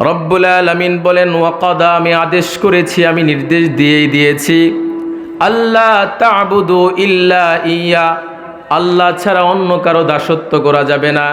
রব্বুল আলমিন বলেন, ওয়াকাদা, আমি আদেশ করেছি, আমি নির্দেশ দিয়েই দিয়েছি। আল্লাহ তাবুদু ইল্লা ইয়া, আল্লাহ ছাড়া অন্য কারও দাসত্ব করা যাবে না।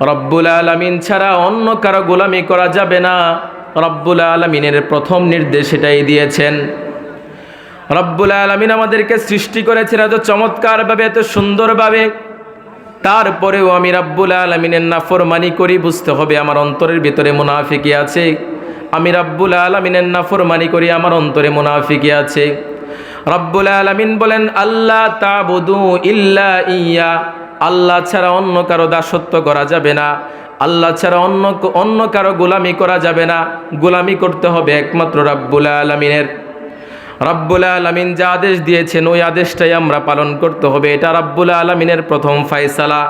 রব্বুল আলমিন ছাড়া অন্য কারও গোলামি করা যাবে না। রব্বুল আলমিনের প্রথম নির্দেশ এটাই দিয়েছেন। রব্বুল আলমিন আমাদেরকে সৃষ্টি করেছেন এত চমৎকারভাবে, এত সুন্দরভাবে। তারপরেও আমি রাব্বুল আলমিনের নাফরমানি করি, বুঝতে হবে আমার অন্তরের ভিতরে মুনাফিকি আছে। আমি রাব্বুল আলমিনের নাফরমানি করি, আমার অন্তরে মুনাফিকি আছে। রব্বুল আলমিন বলেন আল্লাহ তা তাবুদু ইল্লা ইয়া। আল্লাহ ছাড়া অন্য কারও দাসত্ব করা যাবে না। আল্লাহ ছাড়া অন্য অন্য কারও গোলামি করা যাবে না। গোলামি করতে হবে একমাত্র রাব্বুল আলমিনের। রাব্বুল আলমিন যা আদেশ দিয়েছেন, ওই আদেশটাই আমরা পালন করতে হবে। এটা রাব্বুল আলমিনের প্রথম ফাইসালা।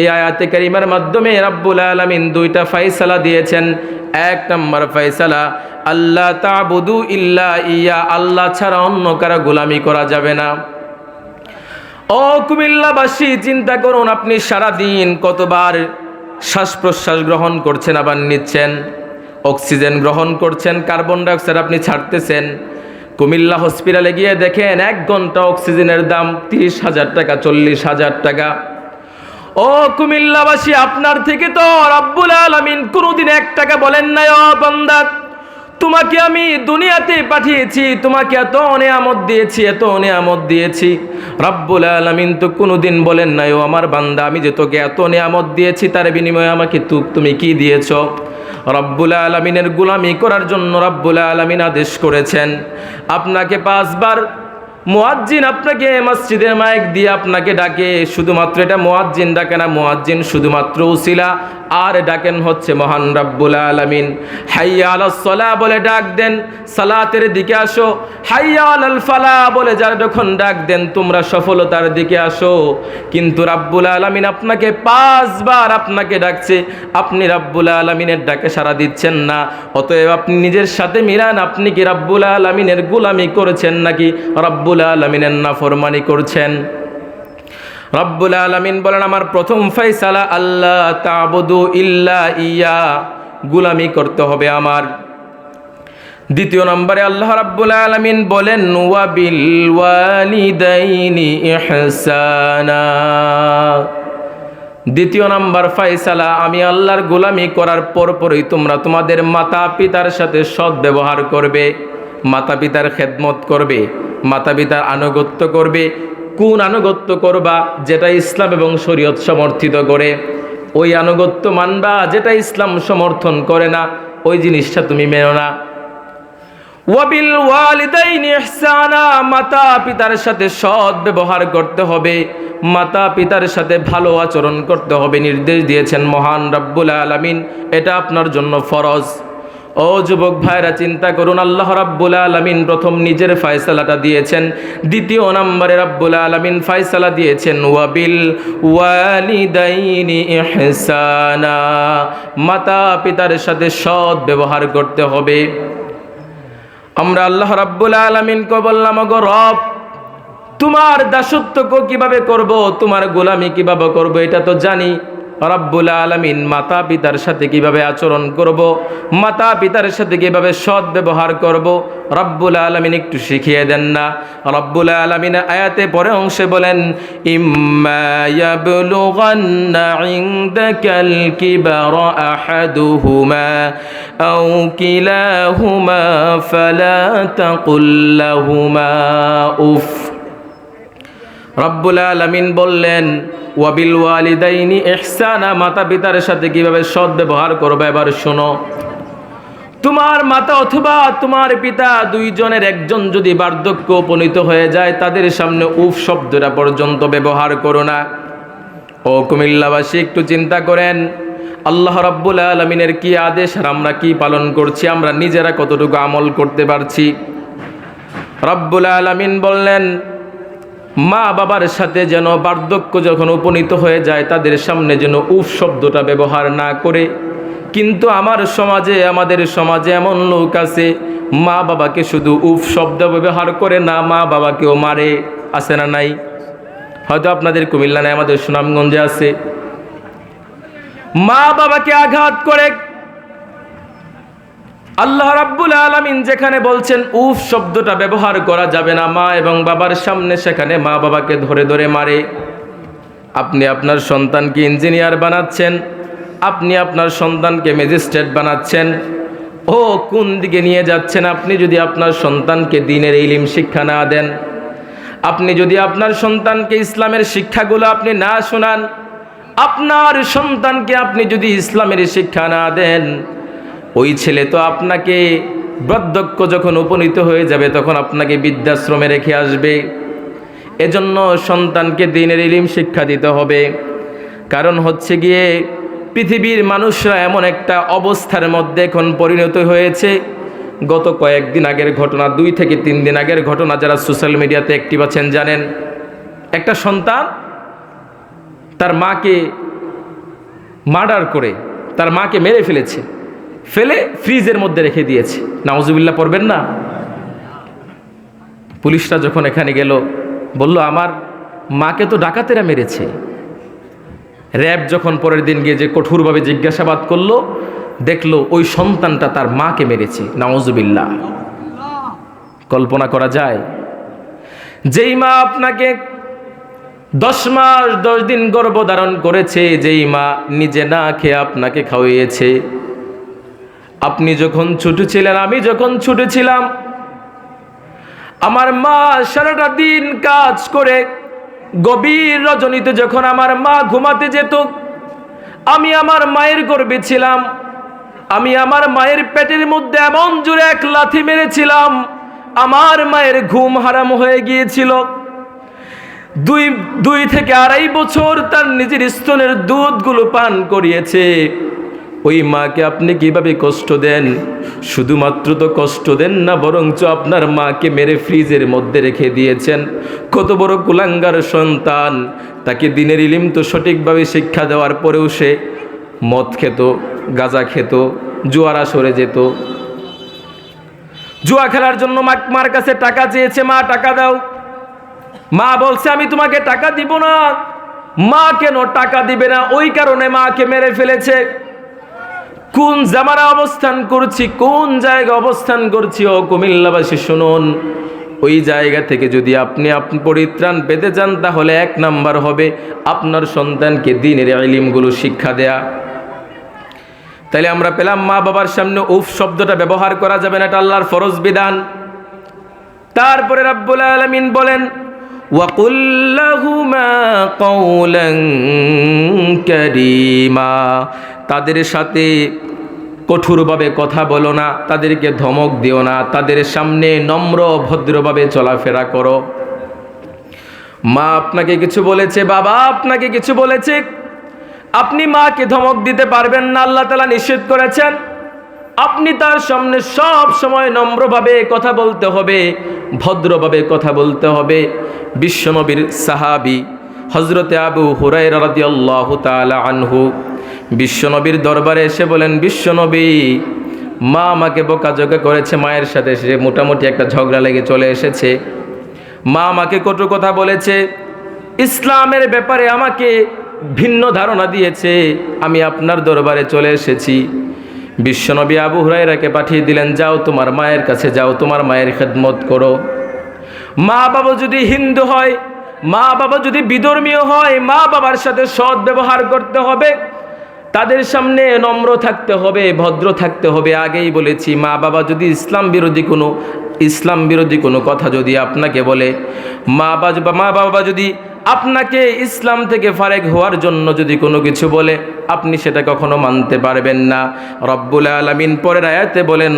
এই আয়াতে কারিমার মাধ্যমে রাব্বুল আলমিন দুইটা ফাইসালা দিয়েছেন। এক নম্বর ফাইসালা আল্লাহ তাবুদু ইল্লা ইয়া, আল্লাহ ছাড়া অন্য কারও গোলামি করা যাবে না। ও কুমিল্লাবাসী, চিন্তা করুন, আপনি সারা দিন কতবার শ্বাস প্রশ্বাস গ্রহণ করছেন, আবার নিচ্ছেন? অক্সিজেন গ্রহণ করছেন, কার্বন ডাইঅক্সাইড আপনি ছাড়তেছেন। কুমিল্লা হসপিটালে গিয়ে দেখেন এক ঘণ্টা অক্সিজেনের দাম তিরিশ হাজার টাকা, চল্লিশ হাজার টাকা। ও কুমিল্লাবাসী, আপনার থেকে তো রব্বুল আলমিন কোনোদিন এক টাকা বলেন নাই, ও বান্দা। তোমাকে আমি দুনিয়াতে পাঠিয়েছি, তোমাকে এত অনেয়ামত দিয়েছি, এত অনেয়ামত দিয়েছি। রব্বুল আলমিন তো কোনোদিন বলেন নাই, ও আমার বান্দা, আমি যে তোকে এত নেয়ামত দিয়েছি, তার বিনিময়ে আমাকে তুমি কি দিয়েছ? রব্বুল আলমিনের গুলামি করার জন্য রব্বুল আলমিন আদেশ করেছেন। আপনাকে পাঁচবার মোয়াজ্জিন আপনাকে মসজিদের মাইক দিয়ে আপনাকে ডাকে। শুধুমাত্র এটা মোয়াজ্জিন ডাকে না, মোয়াজ্জিন শুধুমাত্র উসিলা। আর ডাকেন হচ্ছে মহান রাব্বুল আলামিন। হাইয়া আলাস সলা বলে ডাক দেন, সালাতের দিকে আসো। হাইয়া আলাল ফালা বলে যারা যখন ডাক দেন, তোমরা সফলতার দিকে আসো। কিন্তু রাব্বুল আলামিন আপনাকে পাঁচবার আপনাকে ডাকছে। আপনি রাব্বুল আলামিনের ডাকে সাড়া দিচ্ছেন না। অতএব আপনি নিজের সাথে মিলান। আপনি কি রাব্বুল আলামিনের গুলামি করেছেন নাকি রাব্বুল আলামিনের নাফরমানি করছেন? রব্বুল আলমিন বলেন, আমার প্রথম ফৈসালা আল্লাহ তাবুদু ইল্লা ইয়া, গুলামি করতে হবে আমার। দ্বিতীয় নম্বরে আল্লাহ রাব্বুল আলমিন বলেন ওয়াবিল ওয়ালিদাইনি ইহসানা। দ্বিতীয় নাম্বার ফাইসালা আমি আল্লাহর গোলামি করার পরপরই তোমরা তোমাদের মাতা পিতার সাথে সৎ ব্যবহার করবে মাতা পিতার খেদমত করবে মাতা পিতার আনুগত্য করবে কোন আনুগত্য করবা যেটা ইসলাম এবং শরীয়ত সমর্থিত করে? ওই আনুগত্য মানবা যেটা ইসলাম সমর্থন করে না, ওই জিনিসটা তুমি মেনো না। ওয়াবিল ওয়ালিদাইনি ইহসানা, মাতা পিতার সাথে সৎ ব্যবহার করতে হবে। মাতা পিতার সাথে ভালো আচরণ করতে হবে, নির্দেশ দিয়েছেন মহান রাব্বুল আলামিন। এটা আপনার জন্য ফরজ। ও যুবক ভাইরা, চিন্তা করুন, আল্লাহ রাব্বুল আলামিন প্রথম নিজের ফয়সালাটা দিয়েছেন। দ্বিতীয় নম্বরে রাব্বুল আলামিন ফয়সালা দিয়েছেন, ওয়াবিল ওয়ালিদাইনি ইহসানা। মাতা পিতার সাথে সৎ ব্যবহার করতে হবে। আমরা আল্লাহ রাব্বুল আলামিনকে বললাম গো রব, তোমার দাসত্বকে কীভাবে করব? তোমার গোলামি কীভাবে করব? এটা তো জানি। রব্বুল আলমিন মাতা পিতার সাথে কীভাবে আচরণ করব, মাতা পিতার সাথে কীভাবে সৎ ব্যবহার করব, রব্বুল আলমিন একটু শিখিয়ে দেন না। রব্বুল আলমিন আয়াতে পরে অংশে বলেন উফ। রব্বুল আলমিন বললেন ওয়াবিল ওয়ালিদাইনি এহসানা মাতা পিতার সাথে কীভাবে সৎ ব্যবহার করবে এবার শোনো। তোমার মাতা অথবা তোমার পিতা দুইজনের একজন যদি বার্ধক্য উপনীত হয়ে যায়, তাদের সামনে উফ শব্দটা পর্যন্ত ব্যবহার করো না। ও কুমিল্লাবাসী, একটু চিন্তা করেন, আল্লাহ রাব্বুল আলমিনের কি আদেশ আর আমরা কি পালন করছি, আমরা নিজেরা কতটুকু আমল করতে পারছি? রব্বুল আলমিন বললেন মা বাবার সাথে যেন বার্ধক্য যখন উপনীত হয়ে যায়, তাদের সামনে যেন উফ শব্দটা ব্যবহার না করে। কিন্তু আমার সমাজে, আমাদের সমাজে এমন লোক আছে, মা বাবাকে শুধু উফ শব্দ ব্যবহার করে না, মা বাবাকেও মারে। আছে না নাই? হয়তো আপনাদের কুমিল্লা নাই, আমাদের সুনামগঞ্জে আছে। মা বাবাকে আঘাত করে আল্লাহ রাব্বুল আলামিন যেখানে বলছেন, উফ, শব্দটা ব্যবহার করা যাবে না, মা এবং বাবার সামনে সেখানে মা বাবাকে ধরে ধরে মারে। আপনি আপনার সন্তানকে ইঞ্জিনিয়ার বানাচ্ছেন, আপনি আপনার সন্তানকে ম্যাজিস্ট্রেট বানাচ্ছেন। ও, কোন দিকে নিয়ে যাচ্ছেন আপনি যদি আপনার সন্তানকে দিনের ইলিম শিক্ষা না দেন? আপনি যদি আপনার সন্তানকে ইসলামের শিক্ষাগুলো আপনি না শোনান, আপনার সন্তানকে আপনি যদি ইসলামের শিক্ষা না দেন ওই ছেলে তো আপনাকে বার্ধক্য যখন উপনীত হয়ে যাবে, তখন আপনাকে বৃদ্ধাশ্রমে রেখে আসবে। এজন্য সন্তানকে দিনের ইলিম শিক্ষা দিতে হবে। কারণ হচ্ছে গিয়ে পৃথিবীর মানুষরা এমন একটা অবস্থার মধ্যে এখন পরিণত হয়েছে। গত কয়েকদিন আগের ঘটনা, দুই থেকে তিন দিন আগের ঘটনা যারা সোশ্যাল মিডিয়াতে অ্যাক্টিভ আছেন জানেন। একটা সন্তান তার মাকে মার্ডার করে, তার মাকে মেরে ফেলেছে। ফেলে ফ্রিজের মধ্যে রেখে দিয়েছে। নাওজুবিল্লাহ পড়বেন না? পুলিশরা যখন এখানে গেল, বলল, আমার মাকে তো ডাকাতেরা মেরেছে। র্যাব যখন পরের দিন গিয়ে যে কঠোরভাবে জিজ্ঞাসাবাদ করল, দেখল ওই সন্তানটা তার মাকে মেরেছে। নাওজুবিল্লাহ কল্পনা করা যায়, যেই মা আপনাকে দশ মাস, দশ দিন গর্ভধারণ করেছে, যেই মা নিজে না খেয়ে আপনাকে খাওয়িয়েছে আপনি যখন ছোট ছিলেন, আমি যখন ছোট ছিলাম, আমার মা সারাটা দিন কাজ করে, গভীর রজনীতে যখন আমার মা ঘুমাতে যেত, আমি আমার মায়ের গর্বে ছিলাম, আমি আমার মায়ের পেটের মধ্যে এমন জোরে এক লাথি মেরেছিলাম, আমার মায়ের ঘুম হারাম হয়ে গিয়েছিল। দুই দুই থেকে আড়াই বছর তার নিজের স্তনের দুধগুলো পান করিয়েছে। ওই মাকে আপনি কীভাবে কষ্ট দেন? শুধুমাত্র তো কষ্ট দেন না, বরঞ্চ আপনার মাকে মেরে ফ্রিজের মধ্যে রেখে দিয়েছেন। কত বড় কুলাঙ্গার সন্তান। তাকে দিনের ইলিম তো সঠিকভাবে শিক্ষা দেওয়ার পরেও সে মদ খেত, গাঁজা খেত, জুয়ারা সরে যেত। জুয়া খেলার জন্য মার কাছে টাকা চেয়েছে, মা, টাকা দাও। মা বলছে, আমি তোমাকে টাকা দিব না। মা কেন টাকা দিবে না? ওই কারণে মাকে মেরে ফেলেছে। কোন জামানা অবস্থান করছি, কোন জায়গা অবস্থান করছি, ও কুমিল্লাবাসী শুনুন। ওই জায়গা থেকে যদি আপনি আপনি পরিত্রাণ পেতে চান, তাহলে এক নাম্বার হবে আপনার সন্তানকে দিনের আলিমগুলো শিক্ষা দেয়া। তাহলে আমরা পেলাম মা বাবার সামনে, উফ, শব্দটা ব্যবহার করা যাবে না, এটা আল্লাহর ফরজ বিধান। তারপরে রাব্বুল আলমিন বলেন ওয়াকুল্লাহুমা কৌলং করিমা। তাদের সাথে কঠোরভাবে কথা বলো না, তাদেরকে ধমক দিও না, তাদের সামনে নম্র ভদ্রভাবে চলাফেরা করো। মা আপনাকে কিছু বলেছে, বাবা আপনাকে কিছু বলেছে। আপনি মাকে ধমক দিতে পারবেন না, আল্লাহ তালা নিষেধ করেছেন। আপনি তার সামনে সব সময় নম্রভাবে কথা বলতে হবে, ভদ্রভাবে কথা বলতে হবে। বিশ্বনবীর সাহাবি হজরতে আবু হুরাই রাদিয়াল্লাহ তাআলা আনহু বিশ্বনবীর দরবারে এসে বলেন, বিশ্বনবী, মা আমাকে বোকাজোকা করেছে, মায়ের সাথে সে মোটামুটি একটা ঝগড়া লেগে চলে এসেছে। মা আমাকে কটু কথা বলেছে, ইসলামের ব্যাপারে আমাকে ভিন্ন ধারণা দিয়েছে, আমি আপনার দরবারে চলে এসেছি। বিশ্বনবী আবু হুরাইরাকে পাঠিয়ে দিলেন, যাও তোমার মায়ের কাছে, যাও তোমার মায়ের খেদমত করো। মা বাবা যদি হিন্দু হয়, মা বাবা যদি বিধর্মীয় হয়, মা বাবার সাথে সৎ ব্যবহার করতে হবে। তাদের সামনে নম্র থাকতে হবে, ভদ্র থাকতে হবে। আগেই বলেছি, মা বাবা যদি ইসলাম বিরোধী কোনো, ইসলাম বিরোধী কোনো কথা যদি আপনাকে বলে, মা বাবা মা বাবা যদি আপনাকে ইসলাম থেকে ফারেক হওয়ার জন্য যদি কোনো কিছু বলে, আপনি সেটা কখনো মানতে পারবেন না। রব্বুল আলামিন পরের আয়াতে বলেন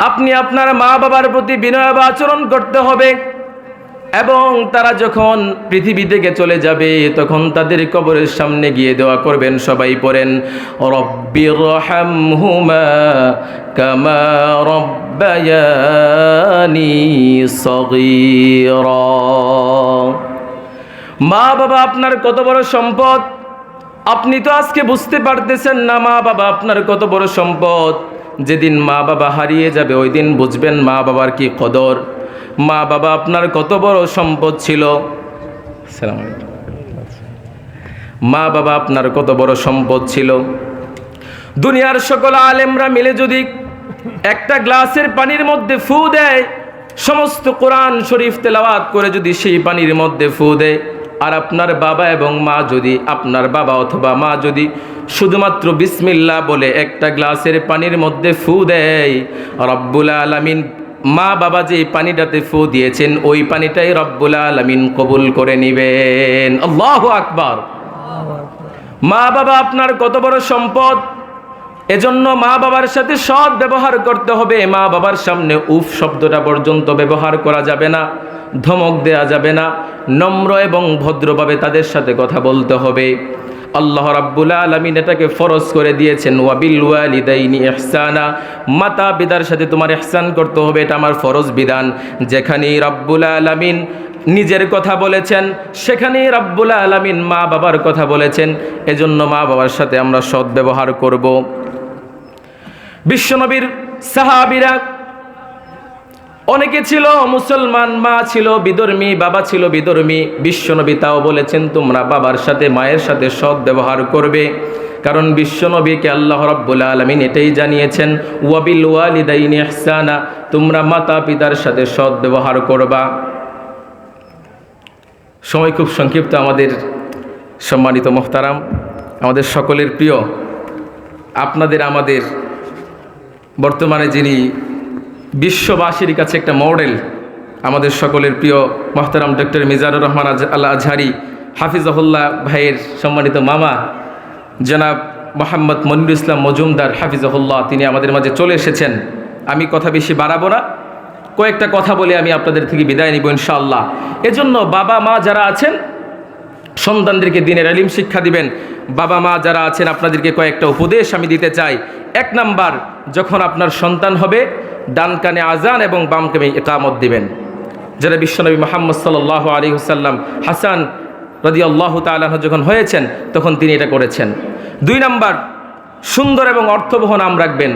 আপনি আপনার মা বাবার প্রতি বিনয় আচরণ করতে হবে। এবং তারা যখন পৃথিবী থেকে চলে যাবে, তখন তাদের কবরের সামনে গিয়ে দেওয়া করবেন, সবাই পড়েন রব্বির রহমহুমা কামা রব্বায়ানি সগীরা। মা বাবা, আপনার কত বড় সম্পদ? আপনি তো আজকে বুঝতে পারতেছেন না মা বাবা, আপনার কত বড় সম্পদ? যেদিন মা বাবা হারিয়ে যাবে, ওই দিন বুঝবেন মা বাবার কি কদর। মা বাবা আপনার কত বড় সম্পদ ছিল? মা বাবা আপনার কত বড় সম্পদ ছিল? দুনিয়ার সকল আলেমরা মিলে যদি একটা গ্লাসের পানির মধ্যে ফু দেয়, সমস্ত কোরআন শরীফ তেলাওয়াত করে যদি সেই পানির মধ্যে ফু দেয়, আর আপনার বাবা এবং মা যদি, আপনার বাবা অথবা মা যদি শুধুমাত্র বিসমিল্লা বলে একটা গ্লাসের পানির মধ্যে ফু দেয়, রব্বুল আলামিন মা বাবা যে পানিটাতে ফু দিয়েছেন, ওই পানিটাই রব্বুল আলামিন কবুল করে নিবেন। আল্লাহ আকবার। মা বাবা আপনার কত বড় সম্পদ। এজন্য মা বাবার সাথে সৎ ব্যবহার করতে হবে। মা বাবার সামনে উফ শব্দটা পর্যন্ত ব্যবহার করা যাবে না, ধমক দেয়া যাবে না, নম্র এবং ভদ্রভাবে তাদের সাথে কথা বলতে হবে। আল্লাহ রাব্বুল আলামিন এটাকে ফরজ করে দিয়েছেন, ওয়াবিল ওয়ালিদাইনি ইহসানা। মাতা পিতার সাথে তোমার ইহসান করতে হবে, এটা আমার ফরজ বিধান। যেখানেই রাব্বুল আলামিন নিজের কথা বলেছেন, সেখানেই রাব্বুল আলামিন মা বাবার কথা বলেছেন। এজন্য মা বাবার সাথে আমরা সদ্ব্যবহার ব্যবহার করব। বিশ্বনবীর সাহাবিরা অনেকে ছিল মুসলমান, মা ছিল বিধর্মী বাবা ছিল বিধর্মী বিশ্বনবী তাও বলেছেন, তোমরা বাবার সাথে, মায়ের সাথে সৎ ব্যবহার করবে। কারণ বিশ্বনবীকে আল্লাহ রাব্বুল আলামিন এটাই জানিয়েছেন, ওয়াবিল ওয়ালিদাইনি ইহসানা। তোমরা মাতা পিতার সাথে সৎ ব্যবহার করবা। সময় খুব সংক্ষিপ্ত, আমাদের সম্মানিত মোহতারাম, আমাদের সকলের প্রিয়, আপনাদের, আমাদের বর্তমানে যিনি বিশ্ববাসীর কাছে একটা মডেল আমাদের সকলের প্রিয় মোহতারাম ডক্টর মিজানুর রহমান আল্লাহ আজহারি, হাফিজাহুল্লাহ ভাইয়ের সম্মানিত মামা, জনাব মোহাম্মদ মনিরুল ইসলাম মজুমদার, হাফিজাহুল্লাহ, তিনি আমাদের মাঝে চলে এসেছেন। আমি কথা বেশি বাড়াবো না। কয়েকটা কথা বলে আমি আপনাদের থেকে বিদায় নিব ইনশাআল্লাহ। এজন্য বাবা মা যারা আছেন, সন্তানদেরকে দিনের আলিম শিক্ষা দিবেন। বাবা মা যারা আছেন, আপনাদেরকে কয়েকটা উপদেশ আমি দিতে চাই। এক নাম্বার, যখন আপনার সন্তান হবে ডান কানে আজান এবং বাম কানে একামত দিবেন। যারা বিশ্বনবী মোহাম্মদ সাল আলী হুসাল্লাম হাসান রদি আল্লাহ তালাহ যখন হয়েছেন, তখন তিনি এটা করেছেন। দুই নাম্বার, সুন্দর এবং অর্থবহ নাম রাখবেন।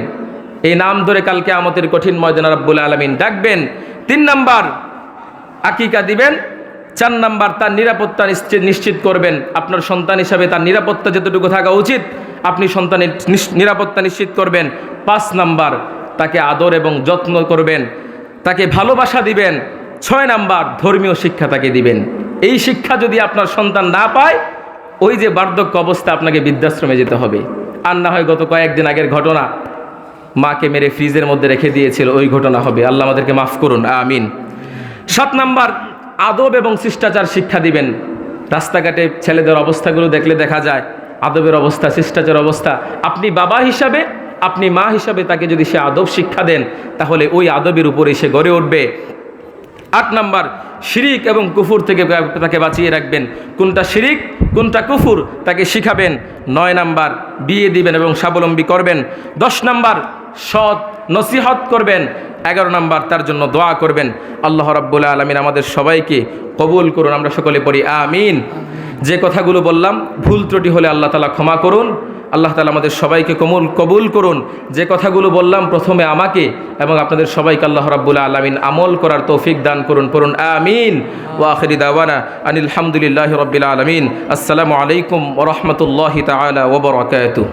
এই নাম ধরে কালকে আমতের কঠিন ময়দান রাব্বুল আলমিন ডাকবেন। তিন নাম্বার, আকিকা দিবেন। চার নাম্বার, তার নিরাপত্তা নিশ্চিত করবেন। আপনার সন্তান হিসাবে তার নিরাপত্তা যতটুকু থাকা উচিত, আপনি সন্তানের নিরাপত্তা নিশ্চিত করবেন। পাঁচ নাম্বার তাকে আদর এবং যত্ন করবেন, তাকে ভালোবাসা দিবেন, ছয় নাম্বার ধর্মীয় শিক্ষা তাকে দিবেন। এই শিক্ষা যদি আপনার সন্তান না পায়, ওই যে বার্ধক্য অবস্থা আপনাকে বৃদ্ধাশ্রমে যেতে হবে। আর না হয় গত কয়েকদিন আগের ঘটনা, মাকে মেরে ফ্রিজের মধ্যে রেখে দিয়েছিল, ওই ঘটনা হবে। আল্লাহ আমাদেরকে মাফ করুন, আমিন। সাত নাম্বার, আদব এবং শিষ্টাচার শিক্ষা দিবেন। রাস্তাঘাটে ছেলেদের অবস্থাগুলো দেখলে দেখা যায়, আদবের অবস্থা শিষ্টাচার অবস্থা। আপনি বাবা হিসাবে আপনি মা হিসাবে তাকে যদি সে আদব শিক্ষা দেন, তাহলে ওই আদবের উপরে সে গড়ে উঠবে। আট নাম্বার, শিরিক এবং কুফুর থেকে তাকে বাঁচিয়ে রাখবেন। কোনটা শিরিক, কোনটা কুফুর, তাকে শিখাবেন। নয় নাম্বার, বিয়ে দিবেন এবং স্বাবলম্বী করবেন। দশ নাম্বার, সৎ নসিহত করবেন। এগারো নাম্বার, তার জন্য দোয়া করবেন। আল্লাহ রাব্বুল আলমিন আমাদের সবাইকে কবুল করুন, আমরা সকলে পড়ি, আমিন। যে কথাগুলো বললাম, ভুল ত্রুটি হলে আল্লাহ তালা ক্ষমা করুন। আল্লাহ তালা আমাদের সবাইকে কমল, কবুল করুন। যে কথাগুলো বললাম প্রথমে আমাকে এবং আপনাদের সবাইকে আল্লাহ রাব্বুল আলমিন আমল করার তৌফিক দান করুন, পড়ুন, আমিন। ও আখরি দাওয়ানা আনিল হামদুলিল্লাহ রবিল আলমিন। আসসালামু আলাইকুম ওরহমতুল্লাহ তালা ওবরাকাতুহ